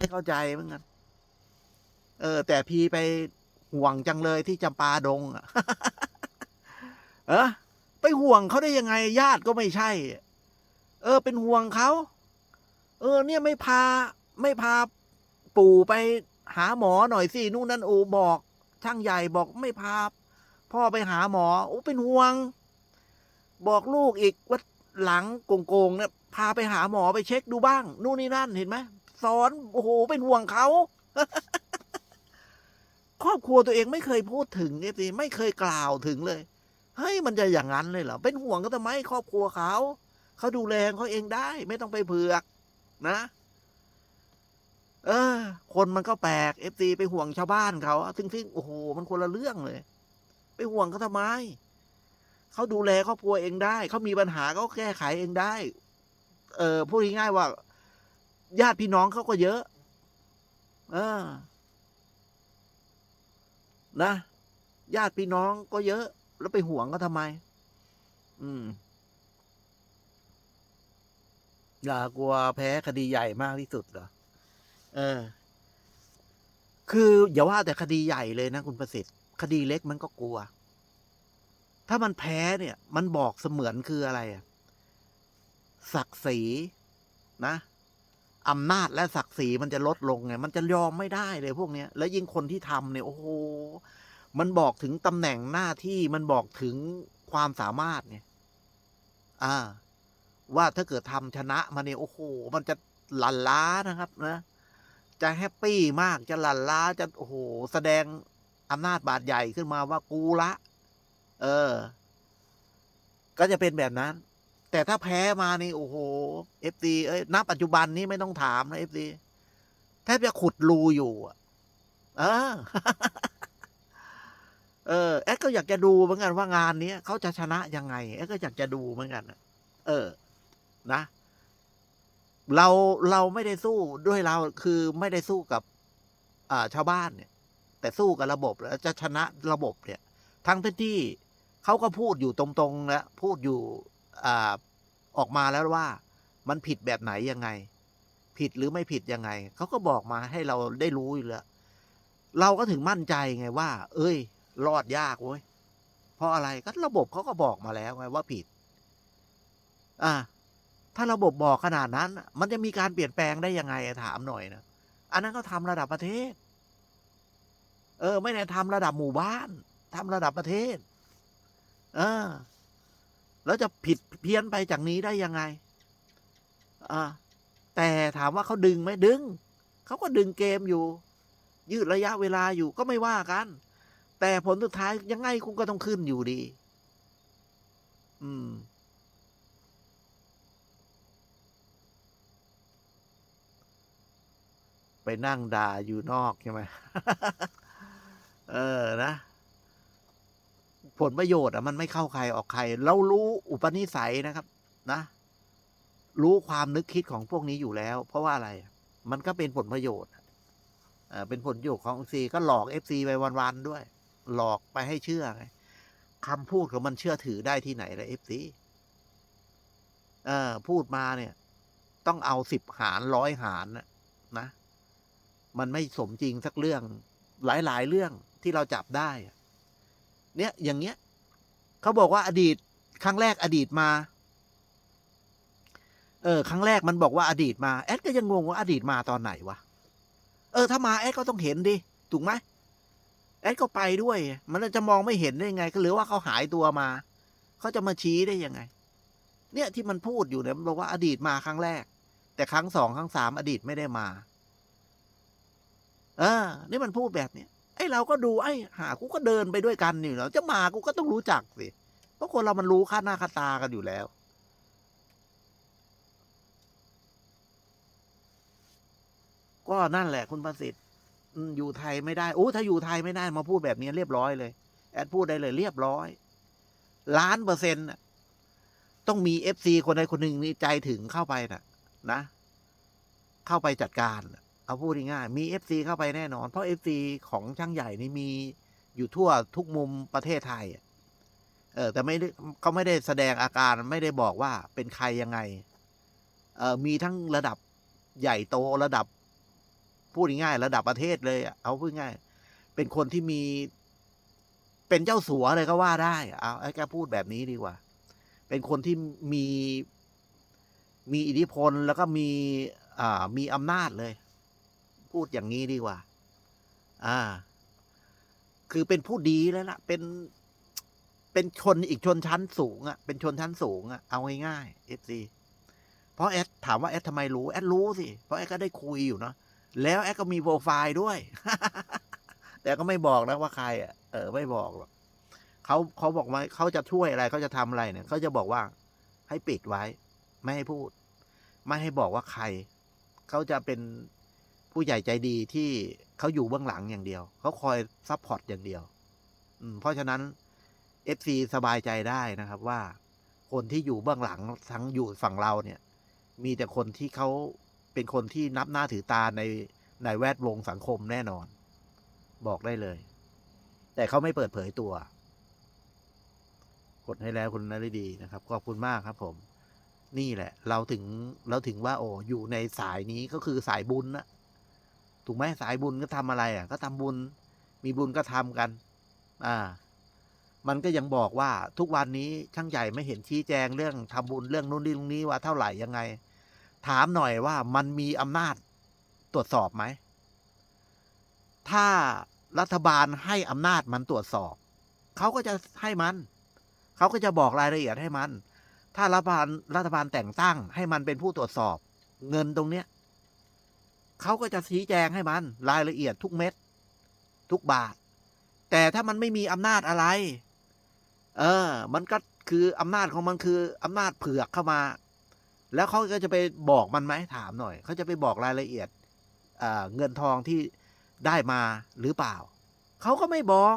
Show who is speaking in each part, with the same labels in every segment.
Speaker 1: ไม่เข้าใจเหมือนกัน เออ แต่พี่ไปห่วงจังเลยที่จำปาดงอะเออไปห่วงเขาได้ยังไง ญาติก็ไม่ใช่ เออ เป็นห่วงเขาเออ เนี่ยไม่พา ไม่พาปู่ไปหาหมอหน่อยสินู่นนั่นโอบอก ช่างใหญ่บอกไม่พา พ่อไปหาหมอโอ้เป็นห่วง บอกลูกอีกว่าหลังโกงๆเนี่ยพาไปหาหมอไปเช็คดูบ้าง นู่นนี่นั่นเห็นไหม สอนโอ้โหเป็นห่วงเขาครอบครัวตัวเองไม่เคยพูดถึงเนี่ยสิไม่เคยกล่าวถึงเลยเฮ้ยมันจะอย่างนั้นเลยเหรอเป็นห่วงก็ทำไมครอบครัวเขาเขาดูแลเขาเองได้ ไม่ต้องไปเผือก นะ เออ คนมันก็แปลกเอฟซีไปห่วงชาวบ้านเขาซึ่งซึ่งโอ้โห มันคนละเรื่องเลย ไปห่วงเขาทำไมเขาดูแลครอบครัวเองได้เขามีปัญหาเขาแก้ไขเองได้ เออพูดง่ายๆว่า ญาติพี่น้องเขาก็เยอะ เออ นะ ญาติพี่น้องก็เยอะ แล้วไปห่วงเขาทำไม อืมอย่ากลัวแพ้คดีใหญ่มากที่สุดเหรอ เออ คืออย่าว่าแต่คดีใหญ่เลยนะคุณประสิทธิ์ คดีเล็กมันก็กลัว ถ้ามันแพ้เนี่ย มันบอกเสมือนคืออะไรอะศักดิ์ศรีนะ อำนาจและศักดิ์ศรีมันจะลดลงไง มันจะยอมไม่ได้เลยพวกเนี้ย แล้วยิ่งคนที่ทำเนี่ย โอ้โห มันบอกถึงตำแหน่งหน้าที่มันบอกถึงความสามารถเนี่ย อ่า ว่าถ้าเกิดทำชนะมาเนี่ย โอ้โห มันจะหลั่นล้านะครับ นะ จะแฮปปี้มาก จะหลั่นล้า จะโอ้โห แสดงอำนาจบาดใหญ่ขึ้นมาว่ากูละ เออ ก็จะเป็นแบบนั้น แต่ถ้าแพ้มานี่โอ้โหเอฟซีเอ้ยณปัจจุบันนี้ไม่ต้องถามนะเอฟซีแทบจะขุดรูอยู่อะเออ เออแอดก็อยากจะดูเหมือนกันว่างานนี้เขาจะชนะยังไงแอดก็อยากจะดูเหมือนกันนะเออ นะ เราเราไม่ได้สู้ด้วยเราคือไม่ได้สู้กับ อ่าชาวบ้านเนี่ย แต่สู้กับระบบแล้วจะชนะระบบเนี่ย ทั้งที่เขาก็พูดอยู่ตรงๆแล้วพูดอยู่ ออกมาแล้วว่ามันผิดแบบไหนยังไง ผิดหรือไม่ผิดยังไง เขาก็บอกมาให้เราได้รู้อยู่แล้ว เราก็ถึงมั่นใจไงว่า เอ้ย รอดยากเว้ยเพราะอะไรก็ระบบเขาก็บอกมาแล้วไงว่าผิด อ่า ถ้าระบบบอกขนาดนั้น มันจะมีการเปลี่ยนแปลงได้ยังไงถามหน่อยนะอันนั้นก็ทำระดับประเทศ เออ ไม่ได้ทำระดับหมู่บ้านทำระดับประเทศ เออ แล้วจะผิดเพี้ยนไปจากนี้ได้ยังไงอ่าแต่ถามว่าเขาดึงไหมดึง เขาก็ดึงเกมอยู่ ยืดระยะเวลาอยู่ก็ไม่ว่ากัน แต่ผลสุดท้ายยังไงคุณก็ต้องขึ้นอยู่ดี อืมไปนั่งด่าอยู่นอกใช่ไหม เออ นะ ผลประโยชน์อะมันไม่เข้าใครออกใคร เรารู้อุปนิสัยนะครับ นะ รู้ความนึกคิดของพวกนี้อยู่แล้ว เพราะว่าอะไร มันก็เป็นผลประโยชน์เออเป็นผลประโยชน์ของอฟซีก็หลอกเอฟซีไปวันๆด้วย หลอกไปให้เชื่อไงคำพูดของมันเชื่อถือได้ที่ไหนละเอฟซีเออพูดมาเนี่ย ต้องเอาสิบหารร้อยหารนะนะมันไม่สมจริงสักเรื่อง หลายๆเรื่องที่เราจับได้อะ เนี่ยอย่างเงี้ยเขาบอกว่าอดีตครั้งแรกอดีตมา เออ ครั้งแรกมันบอกว่าอดีตมาแอดก็ยังงงว่าอดีตมาตอนไหนวะเออถ้ามาแอดก็ต้องเห็นดิถูกไหมแอดก็ไปด้วย มันจะมองไม่เห็นได้ยังไงก็หรือว่าเขาหายตัวมาเขาจะมาชี้ได้ยังไง เนี่ยที่มันพูดอยู่เนี่ยมันบอกว่าอดีตมาครั้งแรก แต่ครั้งสองครั้งสามอดีตไม่ได้มา เออ นี่มันพูดแบบเนี้ย ไอ้เราก็ดูไอ้หากูก็เดินไปด้วยกันอยู่แล้วจะมากูก็ต้องรู้จักสิเพราะคนเรามันรู้ค่าหน้าค่าตากันอยู่แล้ว ก็นั่นแหละคุณประสิทธิ์อยู่ไทยไม่ได้โอ้ถ้าอยู่ไทยไม่ได้มาพูดแบบนี้เรียบร้อยเลย แอดพูดได้เลยเรียบร้อย ล้านเปอร์เซ็นต์ต้องมีเอฟซีคนใดคนหนึ่งนี่ใจถึงเข้าไปน่ะนะ เข้าไปจัดการนะ เอาพูดง่ายๆมีเอฟซีเข้าไปแน่นอน เพราะเอฟซีของช่างใหญ่นี่มีอยู่ทั่วทุกมุมประเทศไทยเออแต่ไม่ได้เขาไม่ได้แสดงอาการไม่ได้บอกว่าเป็นใครยังไงเออมีทั้งระดับใหญ่โตระดับ พูดง่ายๆระดับประเทศเลยอะเอาพูดง่าย เป็นคนที่มี เป็นเจ้าสัวเลยก็ว่าได้ เอาไอ้แกพูดแบบนี้ดีกว่า เป็นคนที่มีมีอิทธิพลแล้วก็มีอ่ามีอำนาจเลย พูดอย่างนี้ดีกว่า อ่า คือเป็นผู้ดีแล้วล่ะ เป็น เป็นชนอีกชนชั้นสูงอะ่ะ เป็นชนชั้นสูงอะ่ะ เอาง่ายๆเอฟซีเพราะแอดถามว่าแอดทำไมรู้ แอดรู้สิ เพราะแอดก็ได้คุยอยู่เนาะ แล้วแอดก็มีโปรไฟล์ด้วย แต่ก็ไม่บอกนะว่าใครอะ เออ ไม่บอกหรอกเขาเขาบอกว่าเขาจะช่วยอะไร เขาจะทำอะไรเนี่ย เขาจะบอกว่า ให้ปิดไว้ ไม่ให้พูด ไม่ให้บอกว่าใคร เขาจะเป็น ผู้ใหญ่ใจดีที่เขาอยู่เบื้องหลังอย่างเดียว เขาคอยซัพพอร์ตอย่างเดียว อืมเพราะฉะนั้น FC สบายใจได้นะครับว่า คนที่อยู่เบื้องหลังทั้งอยู่ฝั่งเราเนี่ย มีแต่คนที่เขาเป็นคนที่นับหน้าถือตาในในแวดวงสังคมแน่นอน บอกได้เลย แต่เขาไม่เปิดเผยตัว กดให้แล้วคุณนฤดีนะครับขอบคุณมากครับ ผม นี่แหละ เราถึงเราถึงว่า โอ้อยู่ในสายนี้ก็คือสายบุญนะ ถูกไหมสายบุญก็ทำอะไรอะ ก็ทำบุญ มีบุญก็ทำกัน อ่า มันก็ยังบอกว่าทุกวันนี้ช่างใหญ่ไม่เห็นชี้แจงเรื่องทำบุญเรื่องนู้นนี่ตรงนี้ว่าเท่าไหร่ยังไง ถามหน่อยว่ามันมีอำนาจตรวจสอบไหม ถ้ารัฐบาลให้อำนาจมันตรวจสอบ เขาก็จะให้มัน เขาก็จะบอกรายละเอียดให้มัน ถ้ารัฐบาลรัฐบาลแต่งตั้ง ให้มันเป็นผู้ตรวจสอบ เงินตรงเนี้ย เขาก็จะชี้แจงให้มันรายละเอียดทุกเม็ด ทุกบาท แต่ถ้ามันไม่มีอำนาจอะไร เออ มันก็คืออำนาจของมันคืออำนาจเผือกเข้ามา แล้วเขาก็จะไปบอกมันไหมถามหน่อยเขาจะไปบอกรายละเอียดเเงินทองที่ได้มาหรือเปล่า เขาก็ไม่บอก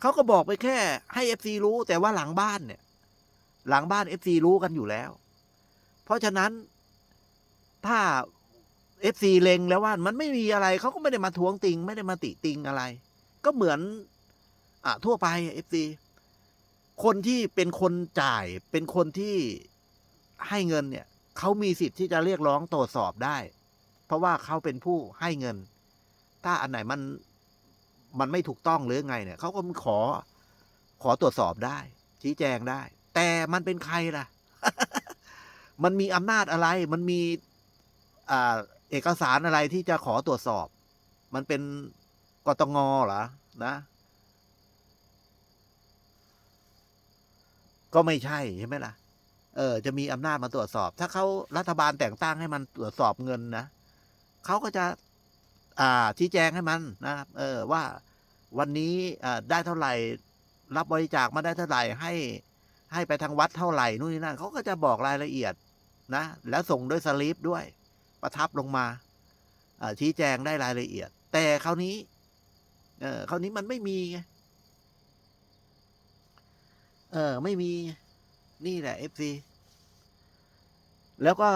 Speaker 1: เขาก็บอกไปแค่ให้เอฟซีรู้ แต่ว่าหลังบ้านเนี่ย หลังบ้านเอฟซีรู้กันอยู่แล้ว เพราะฉะนั้นถ้า เอฟซีเลงแล้วว่ามันไม่มีอะไรเขาก็ไม่ได้มาทวงติง ไม่ได้มาติติงอะไร ก็เหมือน อะทั่วไปเอฟซีคนที่เป็นคนจ่ายเป็นคนที่ให้เงินเนี่ยเขามีสิทธิ์ที่จะเรียกร้องตรวจสอบได้ เพราะว่าเขาเป็นผู้ให้เงิน ถ้าอันไหนมันมันไม่ถูกต้องหรือไงเนี่ยเขาก็ขอขอตรวจสอบได้ ชี้แจงได้ แต่มันเป็นใครล่ะ มันมีอำนาจอะไร มันมีอ่า เอกสารอะไรที่จะขอตรวจสอบ มันเป็นกตงเหรอนะ ก็ไม่ใช่ใช่ไหมล่ะ เออ จะมีอำนาจมาตรวจสอบ ถ้าเขารัฐบาลแต่งตั้งให้มันตรวจสอบเงินนะเขาก็จะ อ่าชี้แจงให้มันนะครับเออ ว่าวันนี้อ่าได้เท่าไหร่ รับบริจาคมาได้เท่าไหร่ให้ให้ไปทางวัดเท่าไหร่นู่นนี่นั่นเขาก็จะบอกรายละเอียดนะ แล้วส่งด้วยสลิปด้วย ประทับลงมาชี้แจงได้รายละเอียด แต่คราวนี้เออคราวนี้มันไม่มีไงเออ ไม่มีนี่แหละ FC แล้วก็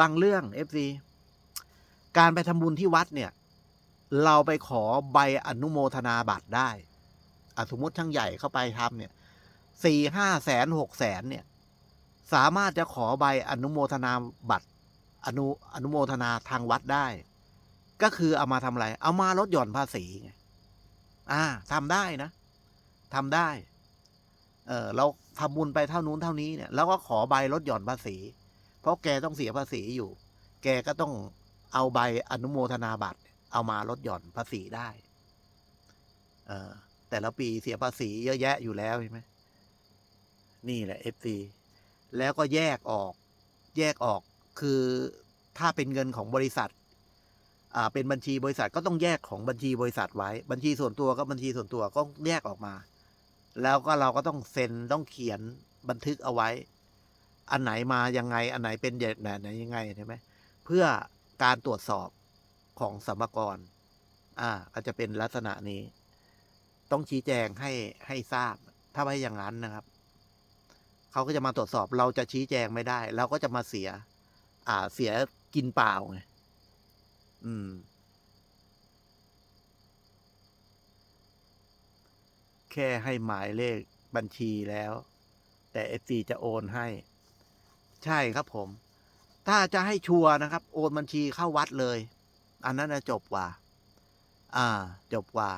Speaker 1: บางเรื่อง FC การไปทำบุญที่วัดเนี่ย เราไปขอใบอนุโมทนาบัตรได้อสมมติช่างใหญ่เข้าไปทำเนี่ยสี่ห้าแสนหกแสนเนี่ย สามารถจะขอใบอนุโมทนาบัตร อนุอนุโมทนาทางวัดได้ ก็คือเอามาทำอะไร เอามาลดหย่อนภาษีไงอ่าทำได้นะทำได้ เออเราทำบุญไปเท่านู้นเท่านี้เนี่ยแล้วก็ขอใบลดหย่อนภาษี เพราะแกต้องเสียภาษีอยู่ แกก็ต้องเอาใบอนุโมทนาบัตร เอามาลดหย่อนภาษีได้ เออแต่ละปีเสียภาษีเยอะแยะอยู่แล้วใช่ไหมนี่แหละ FC แล้วก็แยกออก แยกออก คือถ้าเป็นเงินของบริษัทอ่าเป็นบัญชีบริษัทก็ต้องแยกของบัญชีบริษัทไว้ บัญชีส่วนตัวก็บัญชีส่วนตัวก็แยกออกมา แล้วก็เราก็ต้องเซ็นต้องเขียนบันทึกเอาไว้ อันไหนมายังไง อันไหนเป็นแบบไหนยังไงใช่ไหมเพื่อการตรวจสอบของสมกรอ่าก็จะเป็นลักษณะนี้ ต้องชี้แจงให้ให้ทราบ ถ้าไม่อย่างนั้นนะครับ เขาก็จะมาตรวจสอบเราจะชี้แจงไม่ได้ เราก็จะมาเสีย อ่าเสียกินเปล่าไงอืม แค่ให้หมายเลขบัญชีแล้ว แต่เอซีจะโอนให้ ใช่ครับผม ถ้าจะให้ชัวร์นะครับ โอนบัญชีเข้าวัดเลย อันนั้นนะจบกว่า อ่า จบกว่า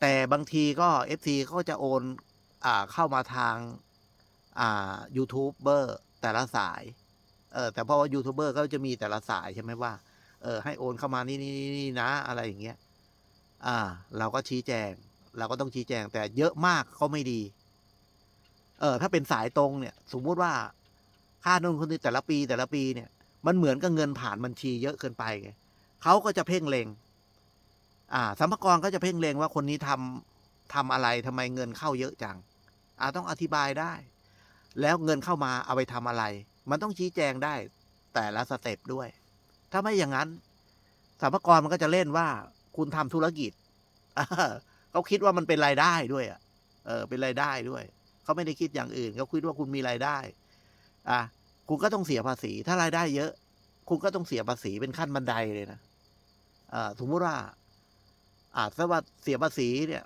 Speaker 1: แต่บางทีก็ FC เขาก็จะโอน อ่าเข้ามาทาง อ่ายูทูบเบอร์แต่ละสาย เออแต่เพราะว่ายูทูบเบอร์เขาจะมีแต่ละสายใช่ไหมว่า เออให้โอนเข้ามานี่นี่นี่นะอะไรอย่างเงี้ย อ่า เราก็ชี้แจง เราก็ต้องชี้แจง แต่เยอะมากก็ไม่ดี เออถ้าเป็นสายตรงเนี่ย สมมุติว่าค่านู่นคนนี้แต่ละปีแต่ละปีเนี่ย มันเหมือนกับเงินผ่านบัญชีเยอะเกินไปไงเขาก็จะเพ่งเลงอ่าสัมภากรก็จะเพ่งเลงว่าคนนี้ทำทำอะไรทำไมเงินเข้าเยอะจัง อ่าต้องอธิบายได้ แล้วเงินเข้ามาเอาไปทำอะไร มันต้องชี้แจงได้แต่ละสเต็ปด้วย ถ้าไม่อย่างนั้นสัมภากรมันก็จะเล่นว่าคุณทำธุรกิจเเขาคิดว่ามันเป็นรายได้ด้วยอะเออ เป็นรายได้ด้วย เขาไม่ได้คิดอย่างอื่นเขาคิดว่าคุณมีรายได้ อะคุณก็ต้องเสียภาษี ถ้ารายได้เยอะ คุณก็ต้องเสียภาษีเป็นขั้นบันไดเลยนะอ่าสมมุติว่า อาถ้าว่าเสียภาษีเนี่ย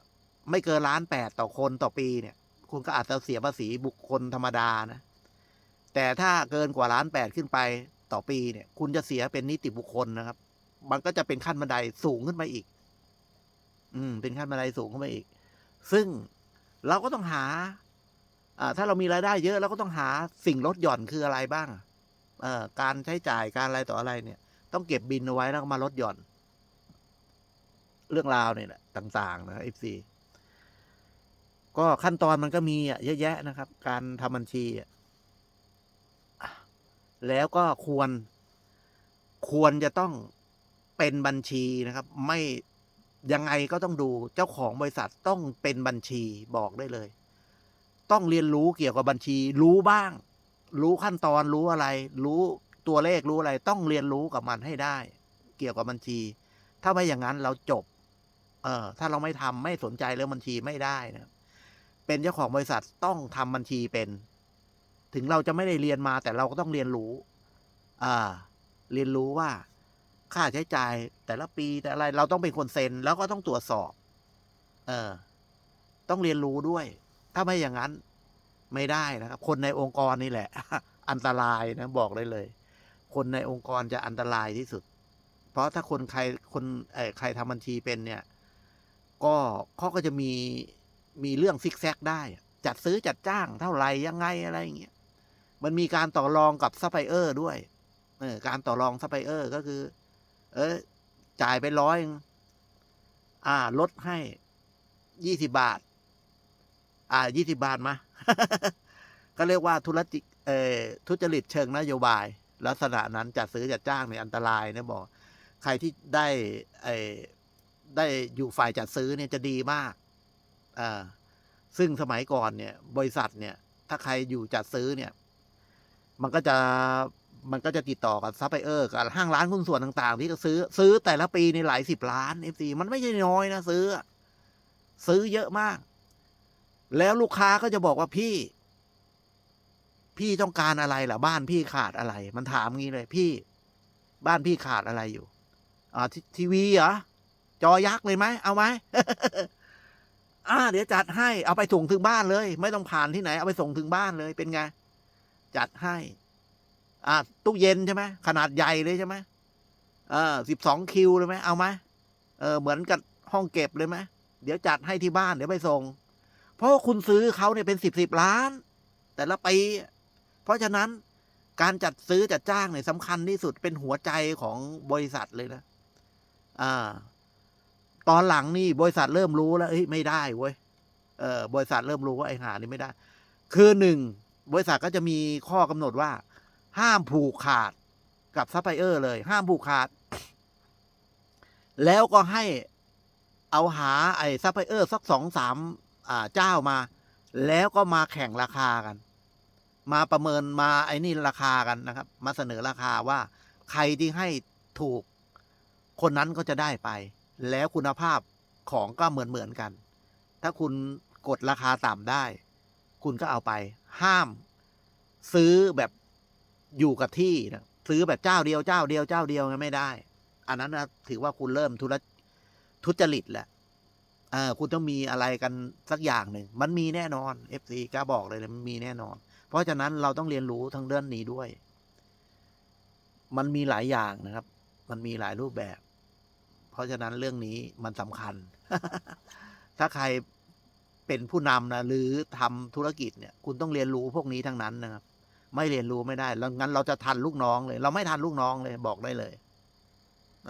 Speaker 1: ไม่เกินล้านแปดต่อคนต่อปีเนี่ย คุณก็อาจจะเสียภาษีบุคคลธรรมดานะ แต่ถ้าเกินกว่าล้านแปดขึ้นไปต่อปีเนี่ย คุณจะเสียเป็นนิติบุคคลนะครับ มันก็จะเป็นขั้นบันไดสูงขึ้นไปอีก อืม เป็นขั้นบันไดสูงขึ้นไปอีก ซึ่งเราก็ต้องหา อ่า ถ้าเรามีรายได้เยอะเราก็ต้องหาสิ่งลดหย่อนคืออะไรบ้าง เอ่อ การใช้จ่ายการอะไรต่ออะไรเนี่ย ต้องเก็บบินเอาไว้แล้วก็มาลดหย่อน เรื่องราวเนี่ยแหละต่างๆนะเอฟซีก็ขั้นตอนมันก็มีอะเยอะแยะนะครับ การทำบัญชีอะ แล้วก็ควร ควรจะต้องเป็นบัญชีนะครับ ไม่ยังไงก็ต้องดูเจ้าของบริษัทต้องเป็นบัญชีบอกได้เลย ต้องเรียนรู้เกี่ยวกับบัญชี รู้บ้าง รู้ขั้นตอนรู้อะไร รู้ตัวเลขรู้อะไร ต้องเรียนรู้กับมันให้ได้ เกี่ยวกับบัญชี ถ้าไม่อย่างนั้นเราจบ เออถ้าเราไม่ทำไม่สนใจเรื่องบัญชีไม่ได้นะครับเป็นเจ้าของบริษัทต้องทำบัญชีเป็น ถึงเราจะไม่ได้เรียนมาแต่เราก็ต้องเรียนรู้อ่าเรียนรู้ว่าค่าใช้จ่ายแต่ละปีแต่อะไร เราต้องเป็นคนเซ็นแล้วก็ต้องตรวจสอบ เออ ต้องเรียนรู้ด้วย ถ้าไม่อย่างนั้นไม่ได้นะครับ คนในองค์กรนี่แหละ อันตรายนะบอกได้เลย คนในองค์กรจะอันตรายที่สุด เพราะถ้าคนใครคนเออใครทำบัญชีเป็นเนี่ย ก็เขาก็จะมีมีเรื่องซิกแซกได้ จัดซื้อจัดจ้างเท่าไหร่ยังไงอะไรอย่างเงี้ย มันมีการต่อรองกับซัพพลายเออร์ด้วยเออการต่อรองซัพพลายเออร์ก็คือ เออจ่ายไปร้อยอ่า ลดให้ยี่สิบาท อ่ายี่สิบาทมา ก็เรียกว่าธุรกิจเอ่อทุจริตเชิงนโยบาย ลักษณะนั้นจัดซื้อจัดจ้างในยอันตรายนะบอก ใครที่ได้ไอ้ได้อยู่ฝ่ายจัดซื้อเนี่ยจะดีมากอ่าซึ่งสมัยก่อนเนี่ย บริษัทเนี่ย ถ้าใครอยู่จัดซื้อเนี่ย มันก็จะมันก็จะติดต่อกับซัพพลายเออร์กับห้างร้านหุ้นส่วนต่าง ๆ ที่ก็ซื้อ ซื้อแต่ละปีในหลายสิบล้านเอฟซีมันไม่ใช่น้อยนะซื้อ ซื้อเยอะมาก แล้วลูกค้าก็จะบอกว่าพี่ พี่ต้องการอะไรล่ะ บ้านพี่ขาดอะไร มันถามงี้เลยพี่ บ้านพี่ขาดอะไรอยู่ อ่าททีวีเหรอจอยักษ์เลยไหมเอาไหมอ่า เดี๋ยวจัดให้เอาไปส่งถึงบ้านเลย ไม่ต้องผ่านที่ไหน เอาไปส่งถึงบ้านเลยเป็นไง จัดให้ อ่าตู้เย็นใช่ไหมขนาดใหญ่เลยใช่ไหมเออสิบสองคิวเลยไหมเอาไหมเออเหมือนกับห้องเก็บเลยไหมเดี๋ยวจัดให้ที่บ้านเดี๋ยวไปส่ง เพราะคุณซื้อเขาเนี่ยเป็นสิบสิบล้าน แต่ละปีเพราะฉะนั้นการจัดซื้อจัดจ้างเนี่ยสำคัญที่สุดเป็นหัวใจของบริษัทเลยนะอ่าตอนหลังนี่บริษัทเริ่มรู้แล้วเอ้ยไม่ได้เว้ยเออบริษัทเริ่มรู้ว่าไอ้หานี่ไม่ได้ คือหนึ่ง บริษัทก็จะมีข้อกำหนดว่า ห้ามผูกขาดกับซัพพลายเออร์เลย ห้ามผูกขาด แล้วก็ให้เอาหาไอ้ซัพพลายเออร์สักสองสามเจ้ามา แล้วก็มาแข่งราคากัน มาประเมินมาไอ้นี่ราคากันนะครับ มาเสนอราคาว่า ใครที่ให้ถูก คนนั้นก็จะได้ไป แล้วคุณภาพของก็เหมือนเหมือนกัน ถ้าคุณกดราคาต่ำได้ คุณก็เอาไป ห้าม ซื้อแบบอยู่กับที่นะซื้อแบบเจ้าเดียวเจ้าเดียวเจ้าเดียวไงไม่ได้ อันนั้นนะถือว่าคุณเริ่มธุรทุจริตแหละเออคุณต้องมีอะไรกันสักอย่างหนึ่ง มันมีแน่นอน FC กล้าบอกเลยเลยมันมีแน่นอน เพราะฉะนั้นเราต้องเรียนรู้ทั้งเรื่องนี้ด้วย มันมีหลายอย่างนะครับ มันมีหลายรูปแบบ เพราะฉะนั้นเรื่องนี้มันสำคัญ ถ้าใคร เป็นผู้นำนะหรือทำธุรกิจเนี่ยคุณต้องเรียนรู้พวกนี้ทั้งนั้นนะครับ ไม่เรียนรู้ไม่ได้ แล้วงั้นเราจะทันลูกน้องเลย เราไม่ทันลูกน้องเลยบอกได้เลย